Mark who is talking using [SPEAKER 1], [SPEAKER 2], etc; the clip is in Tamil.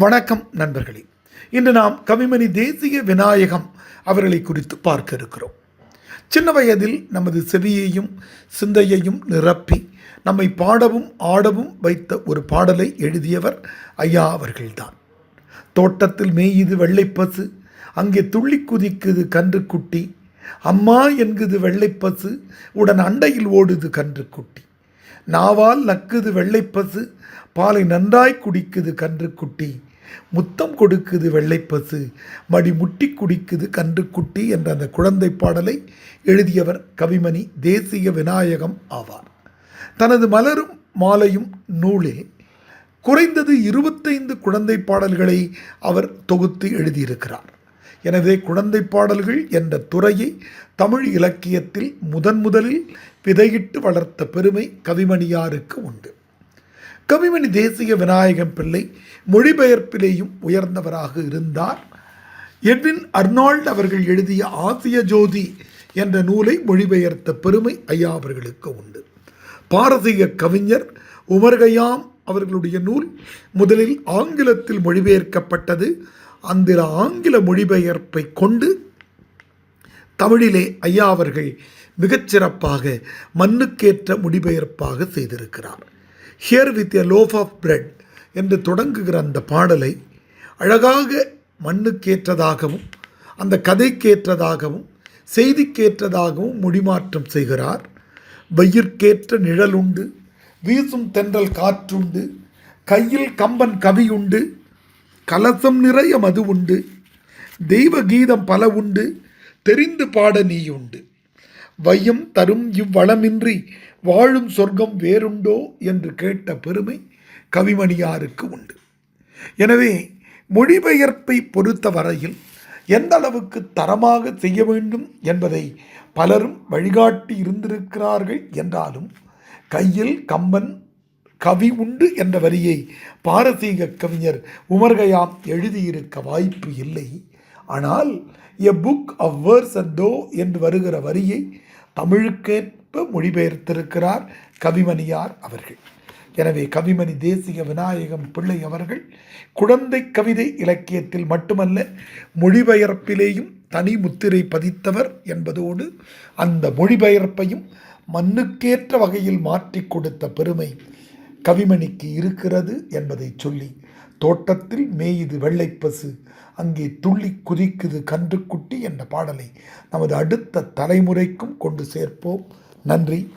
[SPEAKER 1] வணக்கம் நண்பர்களே. இன்று நாம் கவிமணி தேசிய விநாயகம் அவர்களை குறித்து பார்க்க இருக்கிறோம். சின்ன வயதில் நமது செவியையும் சிந்தையையும் நிரப்பி நம்மை பாடவும் ஆடவும் வைத்த ஒரு பாடலை எழுதியவர் ஐயா அவர்கள்தான். தோட்டத்தில் மேயுது வெள்ளைப்பசு அங்கே துள்ளி குதிக்குது கன்றுக்குட்டி. அம்மா என்குது வெள்ளைப்பசு உடன் அண்டையில் ஓடுது கன்றுக்குட்டி. நாவால் நக்குது வெள்ளைப்பசு பாலை நன்றாய் குடிக்குது கன்றுக்குட்டி. முத்தம் கொடுக்குது வெள்ளைப்பசு மடி முட்டி குடிக்குது கன்றுக்குட்டி என்ற அந்த குழந்தை பாடலை எழுதியவர் கவிமணி தேசிய விநாயகம் ஆவார். தனது மலரும் மாலையும் நூலில் குறைந்தது இருபத்தைந்து குழந்தை பாடல்களை அவர் தொகுத்து எழுதியிருக்கிறார். எனவே குழந்தை பாடல்கள் என்ற துறையை தமிழ் இலக்கியத்தில் முதன் முதலில் விதையிட்டு வளர்த்த பெருமை கவிமணியாருக்கு உண்டு. கவிமணி தேசிய விநாயகம் பிள்ளை மொழிபெயர்ப்பிலேயும் உயர்ந்தவராக இருந்தார். எட்வின் அர்னால்ட் அவர்கள் எழுதிய ஆசிய ஜோதி என்ற நூலை மொழிபெயர்த்த பெருமை ஐயா அவர்களுக்கு உண்டு. பாரசீக கவிஞர் உமர்கயாம் அவர்களுடைய நூல் முதலில் ஆங்கிலத்தில் மொழிபெயர்க்கப்பட்டது அந்த ஆங்கில மொழிபெயர்ப்பை கொண்டு தமிழிலே ஐயா அவர்கள் மிகச்சிறப்பாக மண்ணுக்கேற்ற மொழிபெயர்ப்பாக செய்திருக்கிறார். Here with a loaf of bread என்று தொடங்குகிற அந்த பாடலை அழகாக மண்ணுக்கேற்றதாகவும் அந்த கதைக்கேற்றதாகவும் செய்திக்கேற்றதாகவும் முடிமாற்றம் செய்கிறார். வயிற்கேற்ற நிழலுண்டு வீசும் தென்றல் காற்றுண்டு கையில் கம்பன் கவியுண்டு கலசம் நிறைய மது உண்டு தெய்வ கீதம் பல உண்டு தெரிந்து பாட நீயுண்டு. வையம் தரும் இவ்வளமின்றி வாழும் சொர்க்கம் வேறுண்டோ என்று கேட்ட பெருமை கவிமணியாருக்கு உண்டு. எனவே மொழிபெயர்ப்பை பொறுத்த வரையில் எந்த அளவுக்கு தரமாக செய்ய வேண்டும் என்பதை பலரும் வழிகாட்டி இருந்திருக்கிறார்கள் என்றாலும் கையில் கம்பன் கவி உண்டு என்ற வரியை பாரசீக கவிஞர் உமர்கயாம் எழுதியிருக்க வாய்ப்பு இல்லை. ஆனால் எ புக் அவ்வர்ஸ் வேர்ஸ் என்று வருகிற வரியை தமிழுக்கேற்ப மொழிபெயர்த்திருக்கிறார் கவிமணியார் அவர்கள். எனவே கவிமணி தேசிய விநாயகம் பிள்ளை அவர்கள் குழந்தை கவிதை இலக்கியத்தில் மட்டுமல்ல மொழிபெயர்ப்பிலேயும் தனி முத்திரை பதித்தவர் என்பதோடு அந்த மொழிபெயர்ப்பையும் மண்ணுக்கேற்ற வகையில் மாற்றி கொடுத்த பெருமை கவிமணிக்கு இருக்கிறது என்பதை சொல்லி தோட்டத்தில் மேயுது வெள்ளைப்பசு அங்கே துள்ளி குதிக்குது கன்றுக்குட்டி என்ற பாடலை நமது அடுத்த தலைமுறைக்கும் கொண்டு சேர்ப்போம். நன்றி.